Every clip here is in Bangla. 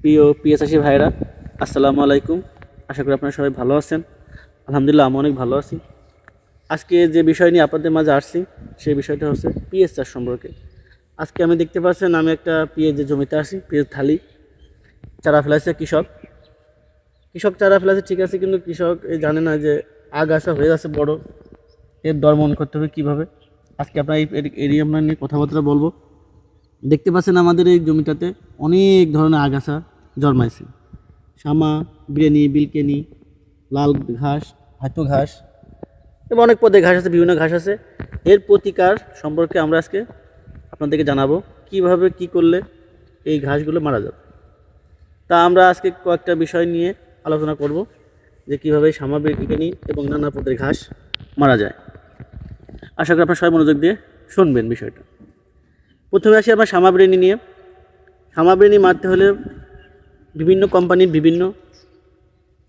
প্রিয় পিএসআসি ভাইরা আসসালামু আলাইকুম। আশা করি আপনারা সবাই ভালো আছেন। আলহামদুলিল্লাহ আমি অনেক ভালো আছি। আজকে যে বিষয় নিয়ে আপনাদের মাঝে আসছি, সেই বিষয়টা হচ্ছে পিএস চাষ সম্পর্কে। আজকে আমি দেখতে পাচ্ছেন, আমি একটা পিএজের জমিতে আসি পিএস থালি, চারা ফেলাইছে কৃষক। কৃষক চারা ফেলাইছে, ঠিক আছে, কিন্তু কৃষক জানে না যে আগাছা হয়ে যাচ্ছে বড়। এর দরমন করতে হবে কীভাবে? আজকে আপনার এই এরিয়া নিয়ে কথাবার্তা বলব। দেখতে পাচ্ছেন আমাদের এই জমিটাতে অনেক ধরনের আগাছা জন্মাইছে। শামা, বিরিয়ানি, বিলকেনি, লাল ঘাস হাতু ঘাস, এবং অনেক পদে ঘাস আছে, বিভিন্ন ঘাস আছে। এর প্রতিকার সম্পর্কে আমরা আজকে আপনাদেরকে জানাব, কীভাবে, কি করলে এই ঘাসগুলো মারা যাবে। তা আমরা আজকে কয়েকটা বিষয় নিয়ে আলোচনা করব, যে কীভাবে শামা বিরিয়ানি এবং নানা পদের ঘাস মারা যায়। আশা করি আপনার সবাই মনোযোগ দিয়ে শুনবেন বিষয়টা। প্রথমে আসি আমরা সামাবৃণী নিয়ে। সামাবৃণী মারতে হলে বিভিন্ন কোম্পানির বিভিন্ন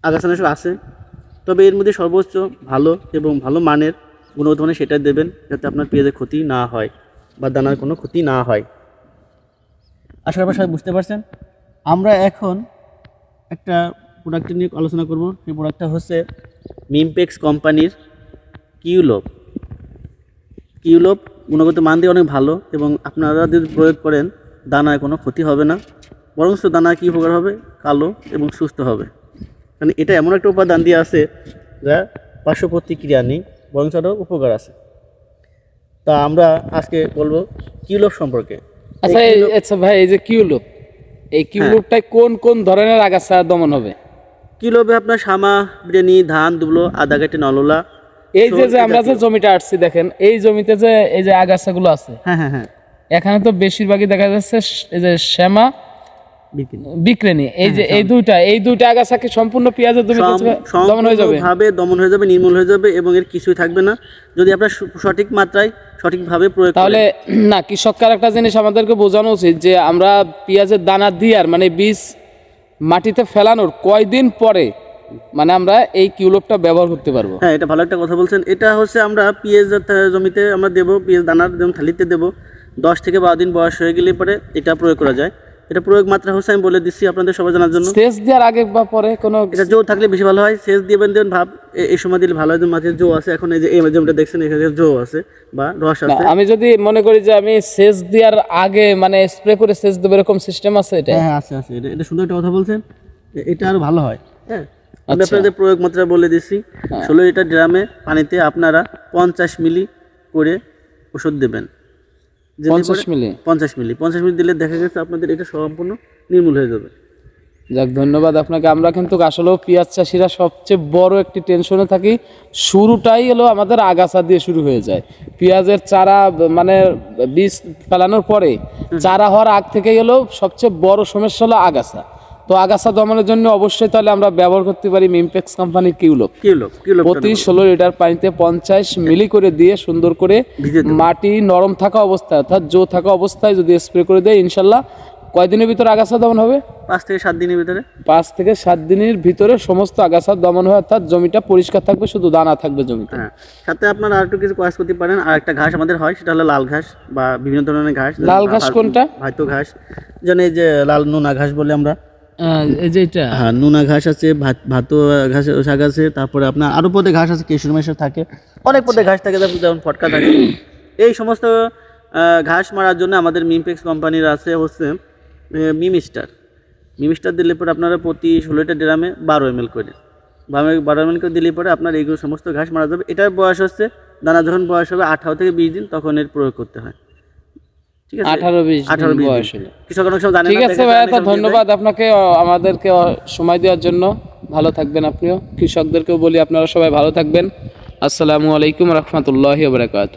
আগাছানাশক আছে। তবে এর মধ্যে সর্বোচ্চ ভালো এবং ভালো মানের গুণগত মানের সেটা দেবেন যাতে আপনার পেঁয়াজের ক্ষতি না হয় বা দানার কোনো ক্ষতি না হয়। আশা করি সবাই বুঝতে পারছেন। আমরা এখন একটা প্রোডাক্ট নিয়ে আলোচনা করব। সেই প্রোডাক্টটা হচ্ছে মিমপেক্স কোম্পানির কিউলোভ কিউলোভ গুণগত মান দিয়ে অনেক ভালো এবং আপনারা যদি প্রয়োগ করেন, দানায় কোনো ক্ষতি হবে না। বরং দানা কী উপকার হবে? কালো এবং সুস্থ হবে। মানে এটা এমন একটা উপাদান দিয়ে আছে যা পার্শ্ব প্রতিক্রিয়া নেই বরং আরও উপকার আছে। তা আমরা আজকে বলব কিউলোভ সম্পর্কে। আচ্ছা আচ্ছা ভাই এই যে কিউলুপ এই কিউলুপটায় কোন কোন ধরনের আগাছা দমন হবে? কিলোভে আপনার শামা বিরিয়ানি ধান দুবলো আদা কেটে নললা এই যে যে আমরা যে জমিটা আসছি দেখেন এই জমিতে যে এই যে আগাছাগুলো আছে হ্যাঁ হ্যাঁ হ্যাঁ। এখানে তো বেশিরভাগই দেখা যাচ্ছে এই যে শ্যামা বিক্রেনি এই যে এই দুইটা এই দুইটা আগাছা কি সম্পূর্ণ পেঁয়াজের সম- দমন হয়ে যাবে? সম্পূর্ণভাবে দমন হয়ে যাবে নির্মূল হয়ে যাবে এবং এর কিছুই থাকবে না। যদি আপনার সঠিক মাত্রায় সঠিকভাবে প্রয়োগ তাহলে না কৃষককার একটা জিনিস আমাদেরকে বোঝানো উচিত যে আমরা পেঁয়াজের দানা দিয়ার মানে বীজ মাটিতে ফেলানোর কয়দিন পরে মানে আমরা এই কিউলোপটা ব্যবহার করতে পারব? হ্যাঁ এটা ভালো একটা কথা বলছেন। এটা হচ্ছে আমরা পিএস জমিতে আমরা দেবো পিএস দানার যেমন থালিতে দেবো। দশ থেকে বারো দিন বয়স হয়ে গেলে পরে এটা প্রয়োগ করা যায়। এটা প্রয়োগ মাত্রা হচ্ছে আমি বলে দিচ্ছি আপনাদের সবাই জানার জন্য। সেচ দেওয়ার আগে বা পরে কোনো এটা জো থাকলে বেশি ভালো হয়। সেচ দিবেন দেবেন ভাব এই সময় দিলে ভালো হয়। মাঝে জো আছে এখন এই যে এই জমিটা দেখছেন এখানে জো আছে বা রস আছে। আমি যদি মনে করি যে আমি সেচ দেওয়ার আগে মানে স্প্রে করে সেচ দেবো এরকম সিস্টেম আছে এটা হ্যাঁ হ্যাঁ আছে আছে। এটা এটা সুন্দর একটা কথা বলছেন। এটা আরও ভালো হয়। হ্যাঁ? আমি আচ্ছা। আপনাদের প্রয়োগ মাত্রা বলে দিচ্ছি। ষোলো লিটার ড্রামে পানিতে আপনারা পঞ্চাশ মিলি করে ওষুধ দেবেন। পঞ্চাশ মিলি। পঞ্চাশ মিলি। পঞ্চাশ মিলি দিলে দেখা গেছে আপনাদের এটা সম্পূর্ণ নির্মূল হয়ে যাবে। যাক ধন্যবাদ আপনাকে। আমরা কিন্তু আসলেও পেঁয়াজ চাষিরা সবচেয়ে বড় একটি টেনশনে থাকি। শুরুটাই হলো আমাদের আগাছা দিয়ে শুরু হয়ে যায়। পেঁয়াজের চারা মানে বীজ ফেলানোর পরে চারা হওয়ার আগ থেকেই হলো সবচেয়ে বড় সমস্যা হলো আগাছা। তো আগাছা দমনের জন্য অবশ্যই তাহলে আমরা ব্যবহার করতে পারি মিমপেক্স কোম্পানির কিউলোপ প্রতি ষোলো লিটার পানিতে পঞ্চাশ মিলি করে দিয়ে সুন্দর করে মাটি নরম থাকা অবস্থায় অর্থাৎ জো থাকা অবস্থায় যদি স্প্রে করে দেয় ইনশাল্লাহ কয়দিনের ভিতরে আগাছা দমন হবে? পাঁচ থেকে সাত দিনের ভিতরে। পাঁচ থেকে সাত দিনের ভিতরে সমস্ত আগাছা দমন হয় অর্থাৎ জমিটা পরিষ্কার থাকবে শুধু দানা থাকবে জমিতে। হ্যাঁ সাথে আপনারা আর একটু কিছু কাজ করতে পারেন। আর একটা ঘাস আমাদের হয় সেটা হলো লাল ঘাস বা বিভিন্ন ধরনের ঘাস। লাল ঘাস কোনটা? হয়তো ঘাস যেন এই যে লাল নোনা ঘাস বলে আমরা। এই যে হ্যাঁ নোনা ঘাস আছে, ভাত ভাতো ঘাস, শাক আছে, তারপরে আপনার আরও পদে ঘাস আছে, কেশুর মেশে থাকে। অনেক পদে ঘাস থাকে, যেমন- যেমন ফটকা থাকে। এই সমস্ত ঘাস মারার জন্য আমাদের মিমপেক্স কোম্পানির আছে হচ্ছে মিমিস্টার। মিমিস্টার দিলে পরে আপনারা প্রতি ষোলোটা ড্রামে বারো এম এল করে। বারো এম এল করে দিলে পরে আপনার এইগুলো সমস্ত ঘাস মারা যাবে। এটার বয়স হচ্ছে, দানা যখন বয়স হবে আঠারো থেকে বিশ দিন, তখন এর প্রয়োগ করতে হয়। ঠিক আছে? আঠারো বিশ আঠারো বয়স দিন কৃষক অনেক সময় জানে ঠিক আছে ভাইয়া তো। ধন্যবাদ আপনাকে আমাদেরকে সময় দেওয়ার জন্য। ভালো থাকবেন আপনিও। কৃষকদেরকেও বলি আপনারা সবাই ভালো থাকবেন। আসসালামু আলাইকুম রহমতুল্লাহ বারকাত